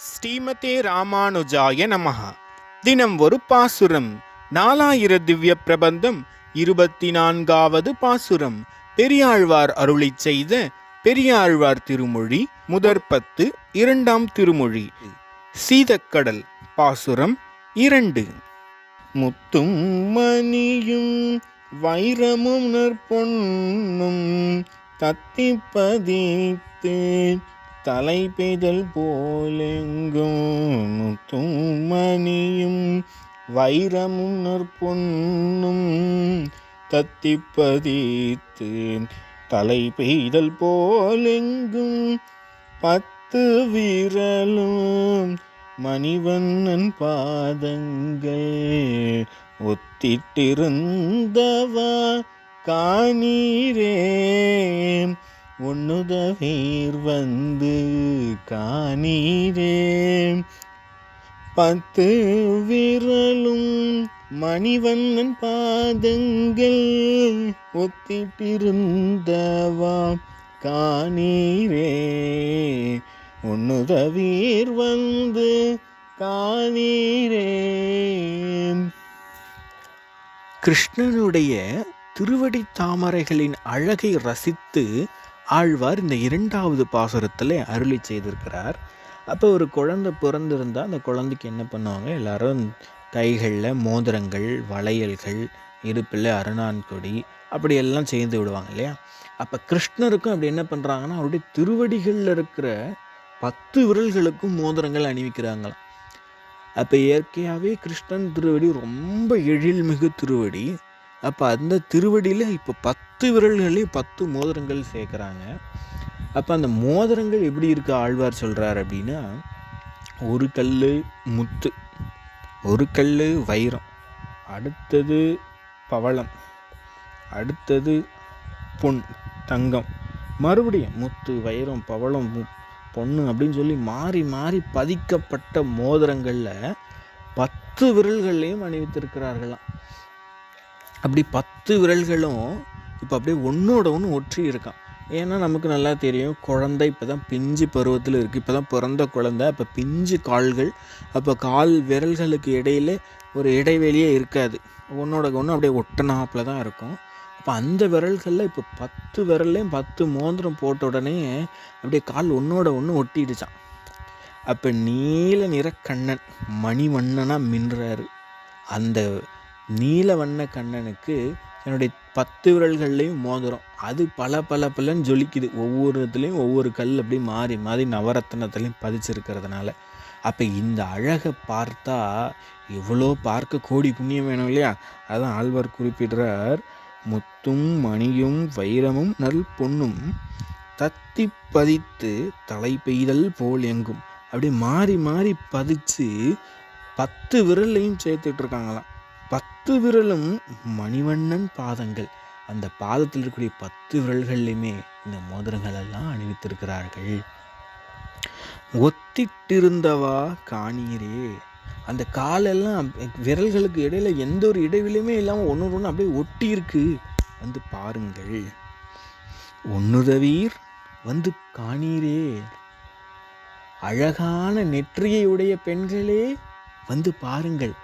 ஸ்ரீமதே ராமானுஜாய நமஹா. தினம் ஒரு பாசுரம் நாலாயிர திவ்ய பிரபந்தம் இருபத்தி நான்காவது பாசுரம். பெரியாழ்வார் அருளி செய்த பெரியாழ்வார் திருமொழி முதற் பத்து இரண்டாம் திருமொழி. சீதக்கடல் பாசுரம் இரண்டு. முத்தும் மணியும் வைரமும் நற்பொன்னும் தத்தி பதித்து தலை போலெங்கும் முத்தும் மணியும் வைரமும் நற்பொன்னும் தத்திப்பதித்து. தலை பெய்தல் போலெங்கும் பத்து விரலும் மணிவண்ணன் பாதங்கள் ஒத்திட்டிருந்தவா காணீரே. உன்னுதவீர் வந்து காணீரே. பத்து விரலும் மணிவண்ணன் பாதங்கள் ஒத்திட்டிருந்தவா காணீரே. உன்னுதவீர் வந்து காணீரே. கிருஷ்ணனுடைய திருவடி தாமரைகளின் அழகை ரசித்து ஆழ்வார் இந்த இரண்டாவது பாசுரத்தில் அருளி செய்திருக்கிறார். அப்போ ஒரு குழந்தை பிறந்திருந்தால் அந்த குழந்தைக்கு என்ன பண்ணுவாங்க? எல்லாரும் கைகளில் மோதிரங்கள் வளையல்கள் இருப்பில் அருணான்கொடி அப்படி எல்லாம் செய்து விடுவாங்க இல்லையா? அப்போ கிருஷ்ணருக்கும் அப்படி என்ன பண்ணுறாங்கன்னா அவருடைய திருவடிகளில் இருக்கிற பத்து விரல்களுக்கும் மோதிரங்கள் அணிவிக்கிறாங்களாம். அப்போ இயற்கையாகவே கிருஷ்ணன் திருவடி ரொம்ப எழில்மிகு திருவடி. அப்போ அந்த திருவடியில் இப்போ பத்து விரல்களையும் பத்து மோதிரங்கள் சேர்க்குறாங்க. அப்போ அந்த மோதிரங்கள் எப்படி இருக்க ஆழ்வார் சொல்கிறார் அப்படின்னா ஒரு கல் முத்து ஒரு கல் வைரம் அடுத்தது பவளம் அடுத்தது பொன் தங்கம் மறுபடியும் முத்து வைரம் பவளம் பொண்ணு அப்படின்னு சொல்லி மாறி மாறி பதிக்கப்பட்ட மோதிரங்களில் பத்து விரல்கள்லையும் அணிவித்திருக்கிறார்களாம். அப்படி பத்து விரல்களும் இப்போ அப்படியே ஒன்றோட ஒன்று ஒற்றி இருக்கான். ஏன்னா நமக்கு நல்லா தெரியும் குழந்தை இப்போ தான் பிஞ்சு பருவத்தில் இருக்குது இப்போ தான் பிறந்த குழந்தை அப்போ பிஞ்சு கால்கள் அப்போ கால் விரல்களுக்கு இடையில ஒரு இடைவெளியே இருக்காது. ஒன்றோட ஒன்று அப்படியே ஒட்டனாப்பில் தான் இருக்கும். அப்போ அந்த விரல்களில் இப்போ பத்து விரல்லையும் பத்து மோதிரம் போட்ட உடனே அப்படியே கால் ஒன்றோட ஒன்று ஒட்டிடுச்சான். அப்போ நீல நிற கண்ணன் மணிவண்ணனாக மின்றாரு. அந்த நீல வண்ண கண்ணனுக்கு என்னுடைய பத்து விரல்கள்லையும் மோதிரம். அது பல பல பலன்னு ஜொலிக்குது. ஒவ்வொரு இதுலேயும் ஒவ்வொரு கல் அப்படியே மாறி மாறி நவரத்னத்துலேயும் பதிச்சிருக்கிறதுனால. அப்போ இந்த அழகை பார்த்தா எவ்வளோ பார்க்க கோடி புண்ணியம் வேணும் இல்லையா? அதான் ஆழ்வார் குறிப்பிடுறார். முத்தும் மணியும் வைரமும் நல் பொண்ணும் தத்தி பதித்து தலை பெய்தல் போல் எங்கும். அப்படி மாறி மாறி பதித்து பத்து விரல்லையும் சேர்த்துட்ருக்காங்களாம் பத்து விரலும் மணிவண்ணன் பாதங்கள். அந்த பாதத்தில் இருக்கக்கூடிய பத்து விரல்கள்லையுமே இந்த மோதிரங்கள் எல்லாம் அணிவித்திருக்கிறார்கள். ஒத்திட்டிருந்தவா காணீரே அந்த காலெல்லாம் விரல்களுக்கு இடையில எந்த ஒரு இடைவெளியுமே இல்லாமல் ஒன்று ஒன்று அப்படியே ஒட்டி இருக்கு வந்து பாருங்கள். ஒன்னுதவீர் வந்து காணீரே அழகான நெற்றியை உடைய பெண்களே வந்து பாருங்கள்.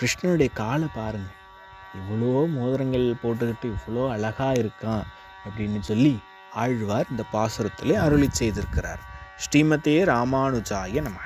கிருஷ்ணனுடைய காலை பாருங்கள் இவ்வளோ மோதிரங்கள் போட்டுக்கிட்டு இவ்வளோ அழகா இருக்கான் அப்படின்னு சொல்லி ஆழ்வார் இந்த பாசுரத்திலே அருளி செய்திருக்கிறார். ஸ்ரீமதே ராமானுஜாய நம.